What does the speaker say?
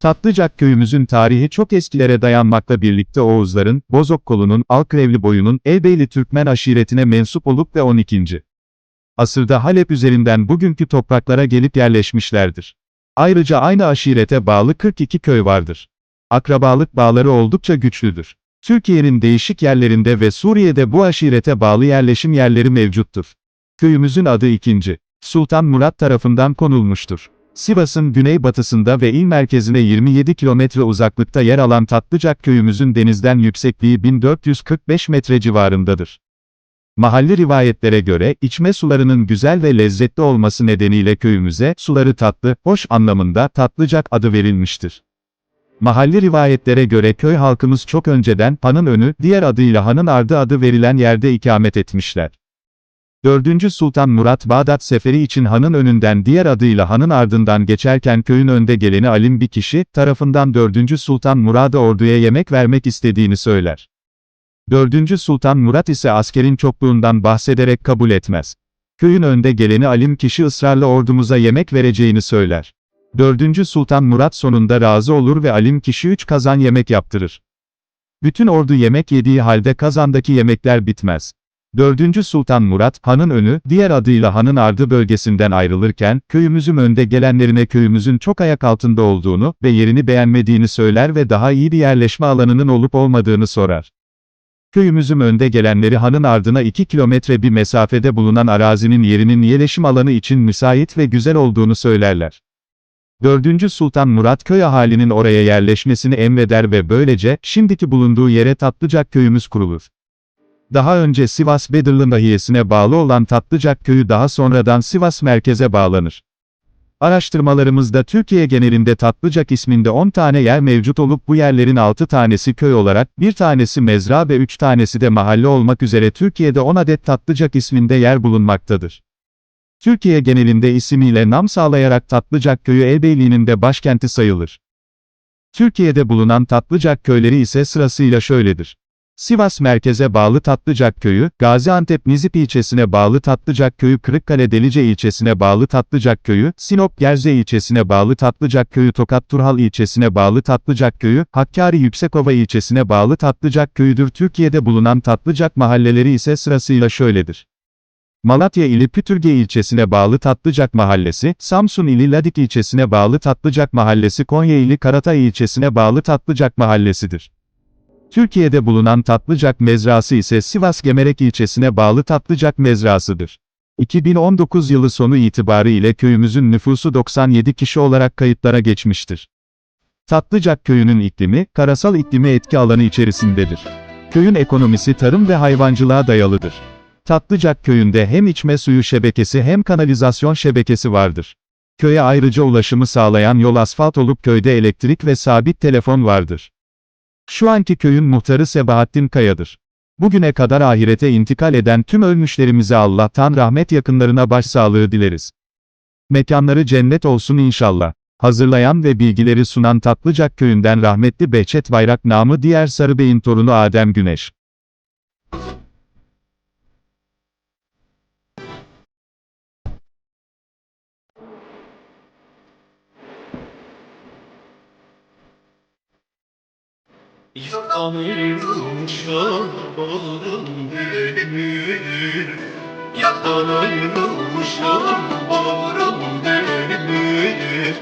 Tatlıcak köyümüzün tarihi çok eskilere dayanmakla birlikte Oğuzların, Bozokkolu'nun, Alkrevli boyunun, Elbeyli Türkmen aşiretine mensup olup ve 12. asırda Halep üzerinden bugünkü topraklara gelip yerleşmişlerdir. Ayrıca aynı aşirete bağlı 42 köy vardır. Akrabalık bağları oldukça güçlüdür. Türkiye'nin değişik yerlerinde ve Suriye'de bu aşirete bağlı yerleşim yerleri mevcuttur. Köyümüzün adı 2. Sultan Murat tarafından konulmuştur. Sivas'ın güneybatısında ve il merkezine 27 kilometre uzaklıkta yer alan Tatlıcak köyümüzün denizden yüksekliği 1445 metre civarındadır. Mahalle rivayetlere göre, içme sularının güzel ve lezzetli olması nedeniyle köyümüze, suları tatlı, hoş anlamında Tatlıcak adı verilmiştir. Mahalle rivayetlere göre köy halkımız çok önceden, Hanın Önü, diğer adıyla Hanın Ardı adı verilen yerde ikamet etmişler. 4. Sultan Murat Bağdat seferi için hanın önünden diğer adıyla hanın ardından geçerken köyün önde geleni alim bir kişi, tarafından 4. Sultan Murad'a orduya yemek vermek istediğini söyler. 4. Sultan Murat ise askerin çokluğundan bahsederek kabul etmez. Köyün önde geleni alim kişi ısrarla ordumuza yemek vereceğini söyler. 4. Sultan Murat sonunda razı olur ve alim kişi 3 kazan yemek yaptırır. Bütün ordu yemek yediği halde kazandaki yemekler bitmez. 4. Sultan Murat, Han'ın önü, diğer adıyla Han'ın ardı bölgesinden ayrılırken, köyümüzün önde gelenlerine köyümüzün çok ayak altında olduğunu ve yerini beğenmediğini söyler ve daha iyi bir yerleşme alanının olup olmadığını sorar. Köyümüzün önde gelenleri Han'ın ardına 2 kilometre bir mesafede bulunan arazinin yerinin yerleşim alanı için müsait ve güzel olduğunu söylerler. 4. Sultan Murat köy ahalinin oraya yerleşmesini emreder ve böylece, şimdiki bulunduğu yere Tatlıcak köyümüz kurulur. Daha önce Sivas Bedirli nahiyesine bağlı olan Tatlıcak köyü daha sonradan Sivas merkeze bağlanır. Araştırmalarımızda Türkiye genelinde Tatlıcak isminde 10 tane yer mevcut olup bu yerlerin 6 tanesi köy olarak, bir tanesi mezra ve 3 tanesi de mahalle olmak üzere Türkiye'de 10 adet Tatlıcak isminde yer bulunmaktadır. Türkiye genelinde isimiyle nam sağlayarak Tatlıcak köyü Elbeyli'nin de başkenti sayılır. Türkiye'de bulunan Tatlıcak köyleri ise sırasıyla şöyledir. Sivas merkeze bağlı Tatlıcak köyü, Gaziantep Nizip ilçesine bağlı Tatlıcak köyü, Kırıkkale Delice ilçesine bağlı Tatlıcak köyü, Sinop Gerze ilçesine bağlı Tatlıcak köyü, Tokat Turhal ilçesine bağlı Tatlıcak köyü, Hakkari Yüksekova ilçesine bağlı Tatlıcak köyüdür. Türkiye'de bulunan Tatlıcak mahalleleri ise sırasıyla şöyledir. Malatya ili Pütürge ilçesine bağlı Tatlıcak Mahallesi, Samsun ili Ladik ilçesine bağlı Tatlıcak Mahallesi, Konya ili Karatay ilçesine bağlı Tatlıcak Mahallesidir. Türkiye'de bulunan Tatlıcak Mezrası ise Sivas Gemerek ilçesine bağlı Tatlıcak Mezrasıdır. 2019 yılı sonu itibarı ile köyümüzün nüfusu 97 kişi olarak kayıtlara geçmiştir. Tatlıcak köyünün iklimi, karasal iklimi etki alanı içerisindedir. Köyün ekonomisi tarım ve hayvancılığa dayalıdır. Tatlıcak köyünde hem içme suyu şebekesi hem kanalizasyon şebekesi vardır. Köye ayrıca ulaşımı sağlayan yol asfalt olup köyde elektrik ve sabit telefon vardır. Şu anki köyün muhtarı Sebahattin Kaya'dır. Bugüne kadar ahirete intikal eden tüm ölmüşlerimize Allah'tan rahmet yakınlarına başsağlığı dileriz. Mekanları cennet olsun inşallah. Hazırlayan ve bilgileri sunan Tatlıcak köyünden rahmetli Behçet Bayrak namı diğer Sarıbey'in torunu Adem Güneş. Yanılmışım bağrım dönür Yanılmışım bağrım dönür